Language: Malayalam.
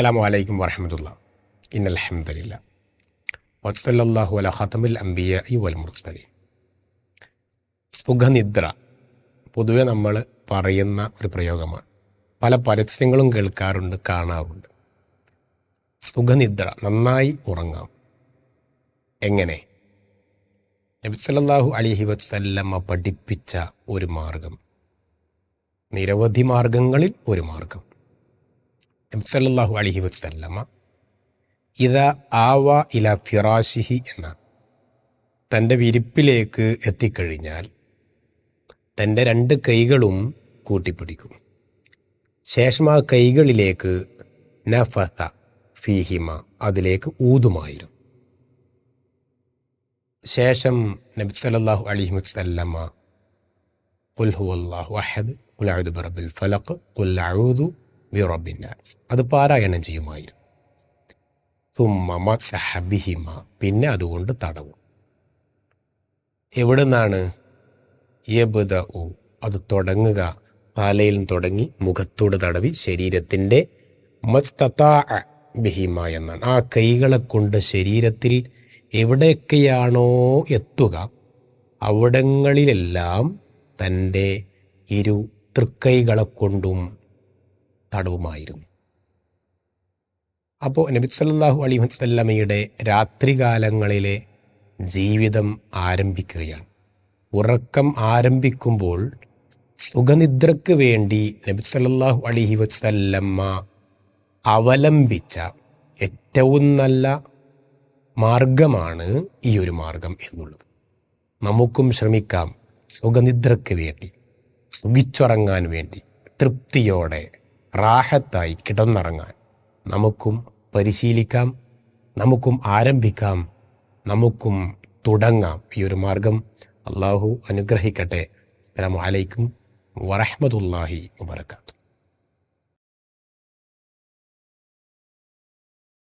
അസ്സാം വലൈക്കും വറഹമത്തുള്ള. ഇന്നലഹമ്മദില്ല വസ്ലാഹു അല ഖത്തമുൽ അംബിയ വൽ മുർസലീൻ. സുഖനിദ്ര പൊതുവെ നമ്മൾ പറയുന്ന ഒരു പ്രയോഗമാണ്. പല പരസ്യങ്ങളും കേൾക്കാറുണ്ട് കാണാറുണ്ട്. സുഖനിദ്ര നന്നായി ഉറങ്ങാം. എങ്ങനെ? നബി അലിഹി അലൈഹി വസല്ലമ്മ പഠിപ്പിച്ച ഒരു മാർഗം. നിരവധി മാർഗങ്ങളിൽ ഒരു മാർഗം. നബി സല്ലല്ലാഹു അലൈഹി വസല്ലമ ഇത ആവ ഇല ഫിറാഷിഹി എന്നാണ്. തന്റെ വിരിപ്പിലേക്ക് എത്തിക്കഴിഞ്ഞാൽ തന്റെ രണ്ട് കൈകളും കൂട്ടിപ്പിടിക്കും. ശേഷം ആ കൈകളിലേക്ക് നഫഹ ഫീഹിമ അതിലേക്ക് ഊതുമായിരുന്നു ശേഷം നബി സല്ലല്ലാഹു അലൈഹി വസല്ലമ ഖുൽ ഹുവല്ലാഹു അഹദ് ബിറബ്ബിൽ ഫലഖ് അഊദു ബിറബ്ബിൻ നാസ് അത് പാരായണം ചെയ്യുമായിരുന്നു? സുമ്മ പിന്നെ അതുകൊണ്ട് തടവും. എവിടെ നിന്നാണ് യബുദ ഉ അത് തുടങ്ങുക. തലയിൽ തുടങ്ങി മുഖത്തോട് തടവി ശരീരത്തിന്റെ മസ്തതാ ബിഹിമ എന്നാണ്. ആ കൈകളെ കൊണ്ട് ശരീരത്തിൽ എവിടെയൊക്കെയാണോ എത്തുക അവിടങ്ങളിലെല്ലാം തന്റെ ഇരു തൃക്കൈകളെ കൊണ്ടും തടവുമായിരുന്നു. അപ്പോൾ നബി സല്ലാഹു അലൈഹി വസല്ലമയുടെ രാത്രികാലങ്ങളിലെ ജീവിതം ആരംഭിക്കുകയാണ്. ഉറക്കം ആരംഭിക്കുമ്പോൾ സുഖനിദ്രക്ക് വേണ്ടി നബി സല്ലാഹു അലൈഹി വസ്ല്ലമ്മ അവലംബിച്ച ഏറ്റവും നല്ല മാർഗമാണ് ഈ ഒരു മാർഗം എന്നുള്ളത്. നമുക്കും ശ്രമിക്കാം സുഖനിദ്രക്ക് വേണ്ടി സുഖിച്ചുറങ്ങാൻ വേണ്ടി തൃപ്തിയോടെ റാഹത്തായി കിടന്നിറങ്ങാൻ. നമുക്കും പരിശീലിക്കാം നമുക്കും ആരംഭിക്കാം നമുക്കും തുടങ്ങാം ഈ ഒരു മാർഗം അള്ളാഹു അനുഗ്രഹിക്കട്ടെ. അസ്സാം വലൈക്കും വറഹ്മത്തുള്ളാഹി വബർക്കാത്തു